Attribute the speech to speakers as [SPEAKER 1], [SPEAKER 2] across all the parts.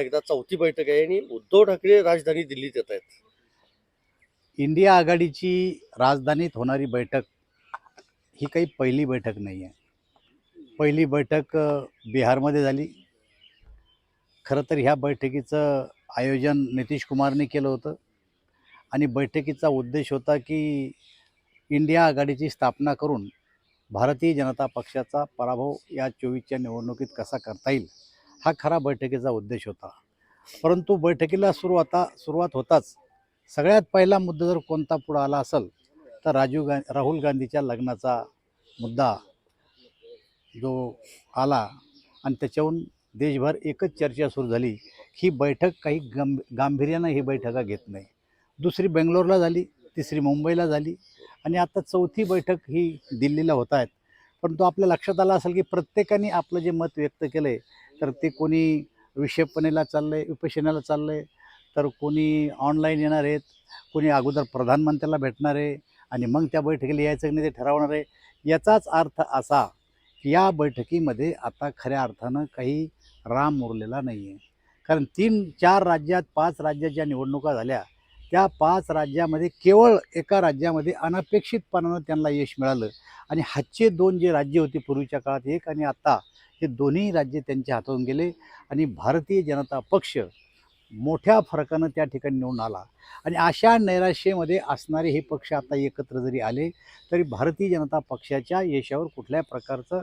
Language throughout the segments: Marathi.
[SPEAKER 1] एकदा चौथी बैठक आहे आणि उद्धव ठाकरे राजधानी दिल्लीत येत आहेत.
[SPEAKER 2] इंडिया आघाडीची राजधानीत होणारी बैठक ही काही पहिली बैठक नाही आहे. पहिली बैठक बिहारमध्ये झाली. खरं तर ह्या बैठकीचं आयोजन नितीश कुमारने केलं होतं. आणि बैठकीचा उद्देश होता की इंडिया आघाडीची स्थापना करून भारतीय जनता पक्षाचा पराभव या चोवीसच्या निवडणुकीत कसा करता येईल? हा खरा बैठकीचा उद्देश होता. परंतु बैठकीला सुरुवाता सुरुवात होताच सगळ्यात पहिला मुद्दा जर कोणता पुढं आला असेल तर राजीव गा राहुल गांधीच्या लग्नाचा मुद्दा जो आला आणि त्याच्याहून देशभर एकच चर्चा सुरू झाली ही बैठक काही गंभ गांभीर्यानं ही बैठका घेत नाही. दुसरी बेंगलोरला झाली तिसरी मुंबईला झाली आणि आता चौथी बैठक ही दिल्लीला होत आहेत. परंतु आपल्या लक्षात आलं असेल की प्रत्येकाने आपलं जे मत व्यक्त केलं आहे तर ते कोणी विषयपणेला चाललं आहे विपशनेला चाललं आहे तर कोणी ऑनलाईन येणार आहेत कोणी अगोदर प्रधानमंत्र्याला भेटणार आहे आणि मग त्या बैठकीला यायचं की नाही ते ठरवणार आहे याचाच अर्थ असा की या बैठकीमध्ये आता खऱ्या अर्थानं काही राम उरलेला नाही आहे कारण तीन चार राज्यात पाच राज्यात ज्या निवडणुका झाल्या त्या पाच राज्यामध्ये केवळ एका राज्यामध्ये अनपेक्षितपणानं त्यांना यश मिळालं. आणि हातचे दोन जे राज्य होते पूर्वीच्या काळात एक आणि आत्ता हे दोन्ही राज्य त्यांच्या हातून गेले आणि भारतीय जनता पक्ष मोठ्या फरकानं त्या ठिकाणी निवडून आला. आणि अशा नैराश्येमध्ये असणारे हे पक्ष आता एकत्र जरी आले तरी भारतीय जनता पक्षाच्या यशावर कुठल्या प्रकारचं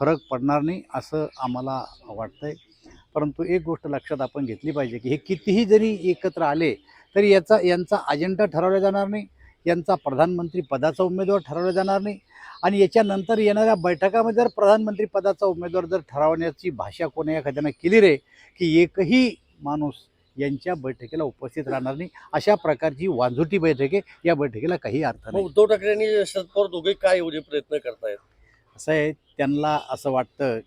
[SPEAKER 2] फरक पडणार नाही असं आम्हाला वाटतं आहे परंतु एक गोष्ट लक्षात आपण घेतली पाहिजे की हे कितीही जरी एकत्र आले तरी याचा यांचा अजेंडा ठरवला जाणार नाही. यांचा प्रधानमंत्री पदाचा उमेदवार ठरवला जाणार नाही. आणि याच्यानंतर येणाऱ्या बैठकामध्ये जर प्रधानमंत्री पदाचा उमेदवार जर ठरवण्याची भाषा कोणी एखाद्यानं केली रे की एकही माणूस यांच्या बैठकीला उपस्थित राहणार नाही अशा प्रकारची वांझुटी बैठक आहे या बैठकीला काही अर्थ नाही.
[SPEAKER 1] उद्धव ठाकरे आणि शरद पवार दोघे काय एवढे प्रयत्न करतायत?
[SPEAKER 2] असं आहे त्यांना असं वाटतं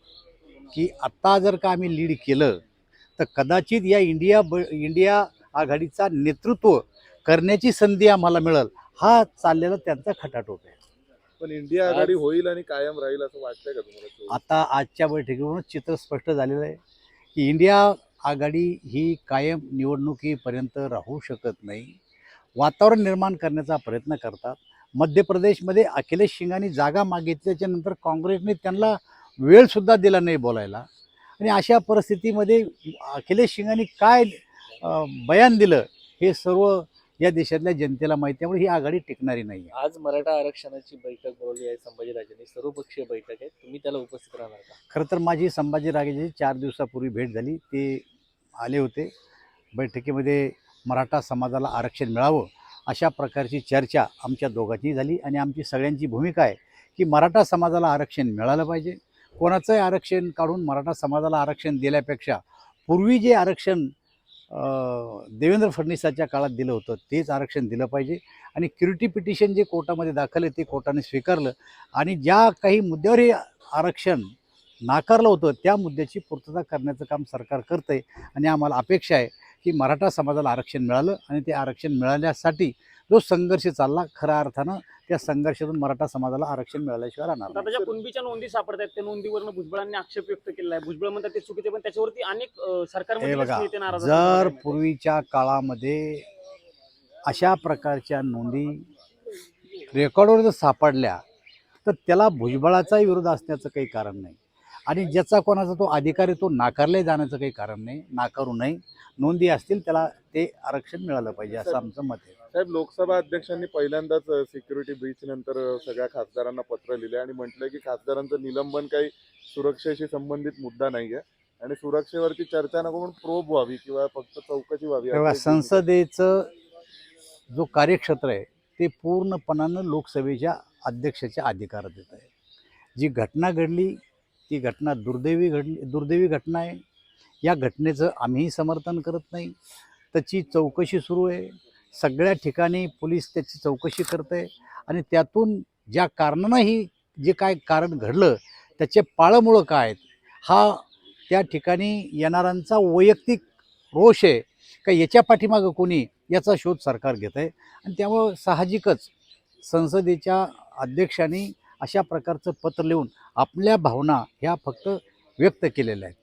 [SPEAKER 2] की आत्ता जर का आम्ही लीड केलं तर कदाचित या इंडिया ब इंडिया आघाडीचा नेतृत्व करण्याची संधी आम्हाला मिळेल. हा चाललेला त्यांचा खटाटोप आहे.
[SPEAKER 3] पण इंडिया आघाडी होईल आणि कायम राहील असं वाटतंय का तुम्हाला?
[SPEAKER 2] आता आजच्या बैठकीवरून चित्र स्पष्ट झालेलं आहे की इंडिया आघाडी ही कायम निवडणुकीपर्यंत राहू शकत नाही. वातावरण निर्माण करण्याचा प्रयत्न करतात. मध्य प्रदेशमध्ये अखिलेश शिंगांनी जागा मागितल्याच्या नंतर काँग्रेसने त्यांना वेळसुद्धा दिला नाही बोलायला. आणि अशा परिस्थितीमध्ये अखिलेश शिंगांनी काय बयान दिलं हे सर्व या देशातल्या जनतेला माहिती त्यामुळे ही आघाडी टिकणारी नाही
[SPEAKER 4] आज मराठा आरक्षणाची बैठक बोलवली आहे संभाजीराजेंनी. सर्वपक्षीय बैठक आहे. तुम्ही त्याला उपस्थित राहणार का?
[SPEAKER 2] खरं तर माझी संभाजीराजेची चार दिवसापूर्वी भेट झाली. ते आले होते. बैठकीमध्ये मराठा समाजाला आरक्षण मिळावं अशा प्रकारची चर्चा आमच्या दोघांची झाली. आणि आमची सगळ्यांची भूमिका आहे की मराठा समाजाला आरक्षण मिळालं पाहिजे. कोणाचंही आरक्षण काढून मराठा समाजाला आरक्षण दिल्यापेक्षा पूर्वी जे आरक्षण देवेंद्र फडणवीसाच्या काळात दिलं होतं तेच आरक्षण दिलं पाहिजे. आणि क्युरिटी पिटिशन जे कोर्टामध्ये दाखल आहे ते कोर्टाने स्वीकारलं. आणि ज्या काही मुद्द्यावर हे आरक्षण नाकारलं होतं त्या मुद्द्याची पूर्तता करण्याचं काम सरकार करतं आहे आणि आम्हाला अपेक्षा आहे की मराठा समाजाला आरक्षण मिळालं आणि ते आरक्षण मिळाल्यासाठी जो संघर्ष चालला खऱ्या अर्थानं त्या संघर्षातून मराठा समाजाला आरक्षण मिळाल्याशिवाय राहणार
[SPEAKER 5] आता. ज्या कुणबीच्या नोंदी सापडत आहेत त्या नोंदीवरनं भुजबळांनी आक्षेप व्यक्त केला आहे भुजबळ म्हणतात ते चुकीचे पण त्याच्यावरती अनेक नाराज
[SPEAKER 2] जर. पूर्वीच्या काळामध्ये अशा प्रकारच्या नोंदी रेकॉर्डवर जर सापडल्या तर त्याला भुजबळाचाही विरोध असण्याचं काही कारण नाही आणि ज्याचा कोणाचा तो अधिकार आहे तो नाकारले जाण्याचं काही कारण नाही नाकारू नये नोंदी असतील त्याला ते आरक्षण मिळालं पाहिजे असं आमचं मत आहे.
[SPEAKER 3] साहेब लोकसभा अध्यक्षांनी पहिल्यांदाच सिक्युरिटी ब्रीच नंतर सगळ्या खासदारांना पत्र लिहिले आणि म्हटलंय की खासदारांचं निलंबन काही सुरक्षेशी संबंधित मुद्दा नाहीये आणि सुरक्षेवरती चर्चा नको म्हणून प्रोब व्हावी किंवा फक्त चौकशी व्हावी
[SPEAKER 2] संसदेचं जो कार्यक्षेत्र आहे ते पूर्णपणानं लोकसभेच्या अध्यक्षाच्या अधिकारात येत आहे. जी घटना घडली ती घटना दुर्दैवी घडली दुर्दैवी घटना आहे. या घटनेचं आम्हीही समर्थन करत नाही. त्याची चौकशी सुरू आहे. सगळ्या ठिकाणी पोलीस त्याची चौकशी करत आहे. आणि त्यातून ज्या कारणानं ही जे काय कारण घडलं त्याचे पाळमुळं काय आहेत हा त्या ठिकाणी येणाऱ्यांचा वैयक्तिक रोष आहे का याच्या पाठीमागं कोणी याचा शोध सरकार घेत आहे. आणि त्यामुळं साहजिकच संसदेच्या अध्यक्षांनी अशा प्रकारचं पत्र लिहून आपल्या भावना ह्या फक्त व्यक्त केलेल्या आहेत.